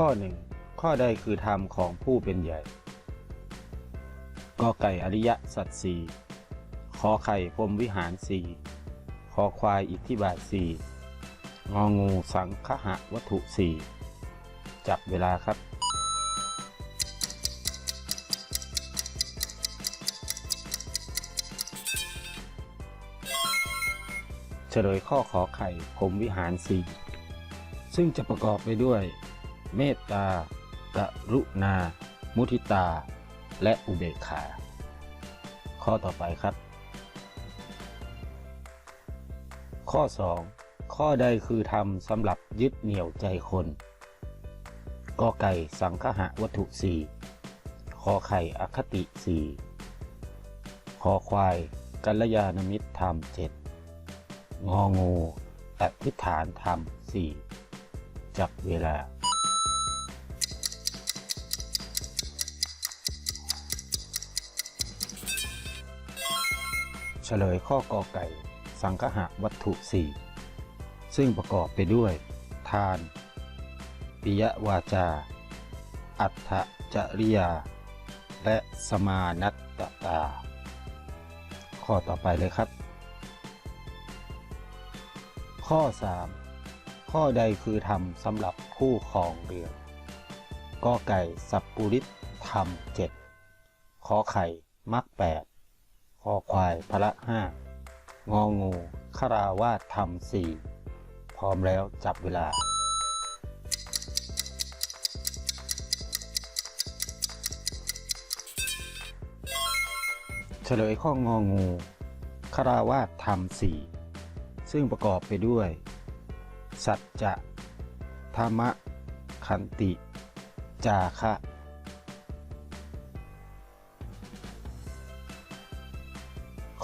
ข้อหนึ่งข้อใดคือธรรมของผู้เป็นใหญ่กอไก่อริยสัจสี่ขอไข่พรมวิหารสี่คอควายอิทธิบาทสี่งองูสังคหะวัตถุสี่จับเวลาครับ เฉลยข้อขอไข่พรมวิหารสี่ซึ่งจะประกอบไปด้วย เมตตา กรุณา มุทิตา และอุเบกขา ข้อต่อไปครับ ข้อ 2 ข้อใดคือธรรมสำหรับยึดเหนี่ยวใจคนกอไก่สังคหะวัตถุสี่ขอไข่อคติสี่ขอควาย กัลยาณมิตรธรรมเจ็ดงองูอธิษฐานธรรมสี่จับเวลา เฉลยข้อกอไก่ สังคหะวัตถุสี่ซึ่งประกอบไปด้วย ทาน ปิยวาจา อัตถจริยา และสมานัตตา ข้อต่อไปเลยครับ ข้อ 3 ข้อใดคือธรรมสำหรับผู้ครองเรือนกอไก่สัพปุริตธรรมเจ็ดขอไข่มักแปด อควายพละห้างองูคาราวาธรรมสี่พร้อมแล้วจับเวลา เฉลยข้ององูคาราวาธรรมสี่ซึ่งประกอบไปด้วย สัจจะธรรมะ ขันติ จาคะ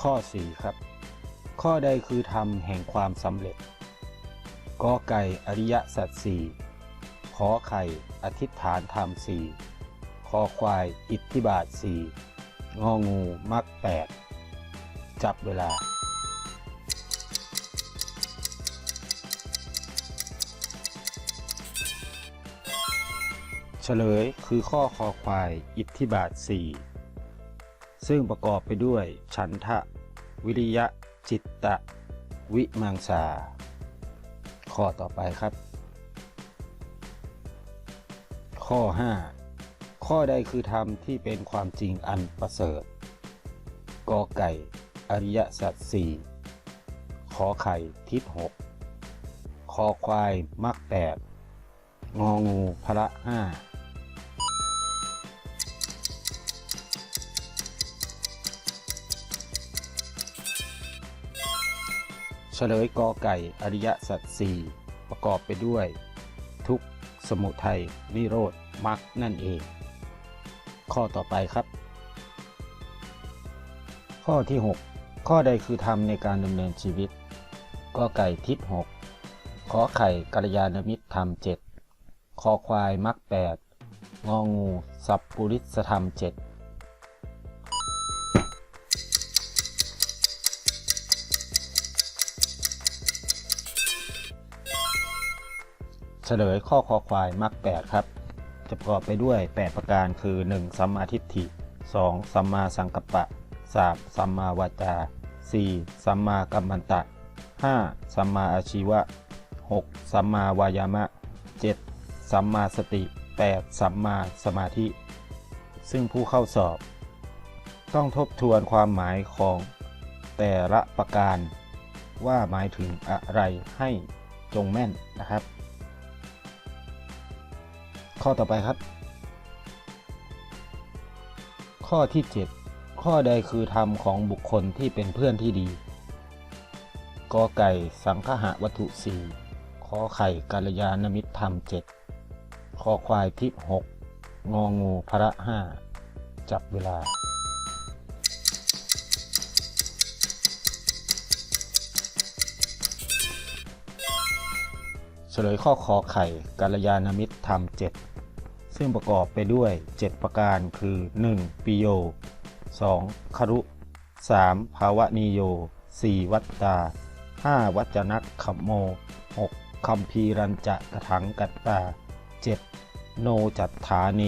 ข้อ 4 ครับ ข้อใดคือธรรมแห่งความสำเร็จกอไก่อริยสัจสี่ขอไข่อธิษฐานธรรมสี่คอควายอิทธิบาทสี่งองูมักแปดจับเวลา เฉลยคือข้อคอควายอิทธิบาทสี่ ซึ่งประกอบไปด้วย ฉันทะ วิริยะ จิตตะ วิมังสา ข้อต่อไปครับ ข้อ 5 ข้อใดคือธรรมที่เป็นความจริงอันประเสริฐกอไก่ อริยสัจสี่ขอไข่ทิศหกคอควายมักแปดงองูพระห้า เฉลยกอไก่อริยสัจสี่ประกอบไปด้วย ทุกสมุทัยนิโรธมรรคนั่นเอง ข้อต่อไปครับ ข้อที่ 6 ข้อใดคือธรรมในการดำเนินชีวิตกอไก่ทิศหกขอไข่กัลยาณมิตรธรรมเจ็ดคอควายมรรคแปดงองู สัพปุริสธรรมเจ็ด เฉลยข้อคอควายมรรคแปดครับ จะประกอบไปด้วย 8 ประการคือ 1. สัมมาทิฏฐิ 2. สัมมาสังกัปปะ 3. สัมมาวาจา 4. สัมมากัมมันตะ 5. สัมมาอาชีวะ 6. สัมมาวายามะ 7. สัมมาสติ 8. สัมมาสมาธิ ซึ่งผู้เข้าสอบ ต้องทบทวนความหมายของแต่ละประการ ว่าหมายถึงอะไรให้จงแม่นนะครับ ข้อต่อไปครับ ข้อที่ 7 ข้อใดคือธรรมของบุคคลที่เป็นเพื่อนที่ดีกอไก่สังคหะวัตถุสี่ขอไข่กัลยาณมิตรธรรมเจ็ดคอควายทิพหกงองูพระห้าจับเวลา เฉลยข้อขอไข่กัลยาณมิตรธรรมเจ็ด ซึ่งประกอบไปด้วย 7 ประการคือ 1. ปิโย 2. คารุ 3. ภาวะนิโย 4. วัตตา 5. วัจนักขมโม 6. คัมพีรัญจะกระถังกัตตา 7. โนจัตฐาเน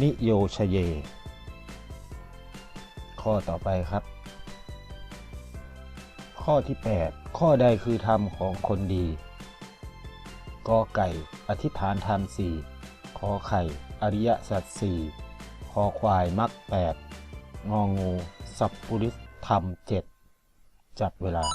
นิโยชเย ข้อต่อไปครับ ข้อที่ 8 ข้อใดคือธรรมของคนดีกอไก่ อธิษฐานธรรมสี่ ขอไข่ อริยสัจสี่คอควายมักแปดงองู สัพปุริสธรรมเจ็ดจับเวลา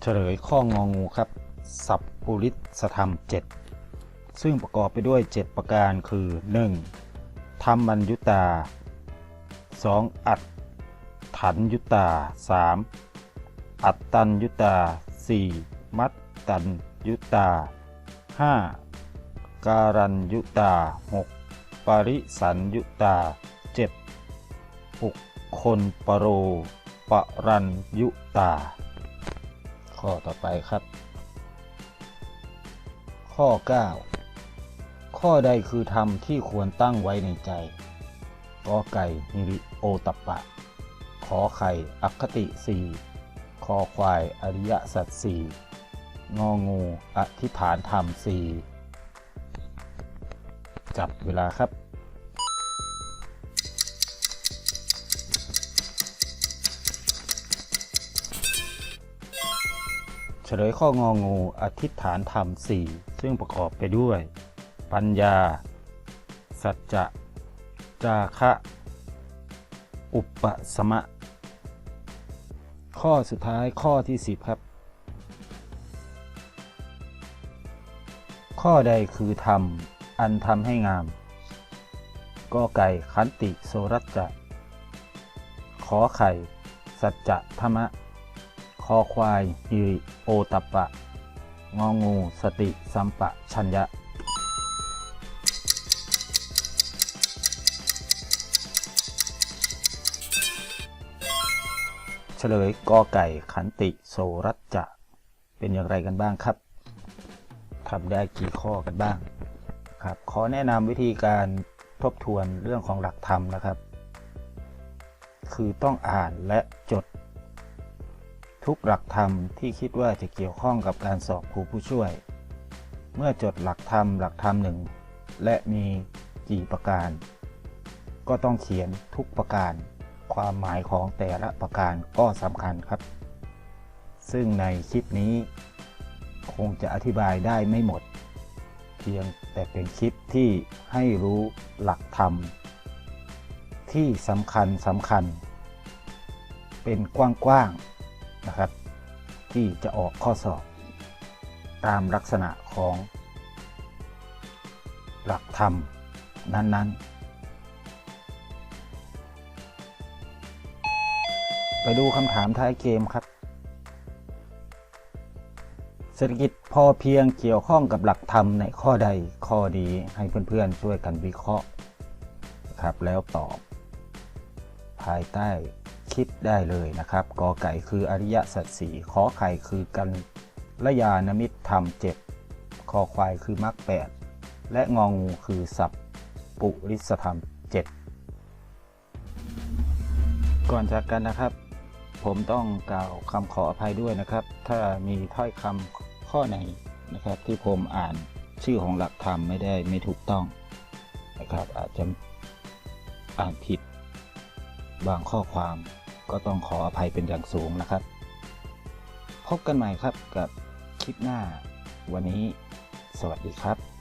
เฉลยข้ององูครับ สัพปุริสธรรม7ซึ่งประกอบไปด้วย 7 ประการคือ 1. ธรรมัญยุตา 2. อัตถันยุตา 3. อัตตันยุตา 4. มัตตันยุตา 5. การันยุตา 6. ปริสันยุตา 7. บุคคลปโรปรันยุตา ข้อต่อไปครับ ข้อ 9 ข้อใดคือธรรมที่ควรตั้งไว้ในใจกอไก่นิริโอตัปปะ ขอไข่ อัคติสี่ คอควายอริยสัจสี่งองูอธิฐานธรรมสี่จับเวลาครับเฉลยข้ององูอธิษฐานธรรมสี่ซึ่งประกอบไปด้วย ปัญญา สัจจะ จาคะ อุปสมะ ข้อสุดท้ายข้อที่ 10 ครับ ข้อใดคือธรรม อันทำให้งามก็ไก่ขันติโสรัจจะ ขอไข่ สัจจะธรรมะ คอควายฮิริโอตัปปะ งองู สติสัมปะชัญญะ ฉลยกอไก่ขันติโสรัจจะ เป็นอย่างไรกันบ้างครับทำได้กี่ข้อกันบ้างครับขอแนะนำวิธีการทบทวนเรื่องของหลักธรรมนะครับ คือต้องอ่านและจด ทุกหลักธรรมที่คิดว่าจะเกี่ยวข้องกับการสอบครูผู้ช่วย เมื่อจดหลักธรรมหลักธรรมหนึ่งและมีกี่ประการ ก็ต้องเขียนทุกประการ ความหมายของแต่ละประการก็สำคัญครับ ซึ่งในคลิปนี้ คงจะอธิบายได้ไม่หมด เพียงแต่เป็นคลิปที่ให้รู้หลักธรรม ที่สำคัญสำคัญ เป็นกว้างๆนะครับ ที่จะออกข้อสอบ ตามลักษณะของ หลักธรรมนั้นๆ ไปดูคำถามท้ายเกมครับ เศรษฐกิจพอเพียงเกี่ยวข้องกับหลักธรรมในข้อใดข้อดีให้เพื่อนๆช่วยกันวิเคราะห์ครับแล้วตอบ ภายใต้คิดได้เลยนะครับกอไก่คืออริยสัจสีขอไข่คือกันละยานมิตรธรรมเจ็ดคอควายคือมรรคแปดและงองูคือสัพปุริสธรรมเจ็ดก่อนจากกันนะครับ ผมต้องกล่าวคำขออภัยด้วยนะครับ ถ้ามีถ้อยคำข้อไหนนะครับ ที่ผมอ่านชื่อของหลักธรรมไม่ได้ไม่ถูกต้องนะครับ อาจจะอ่านผิด บางข้อความก็ต้องขออภัยเป็นอย่างสูงนะครับ พบกันใหม่ครับกับคลิปหน้า วันนี้ สวัสดีครับ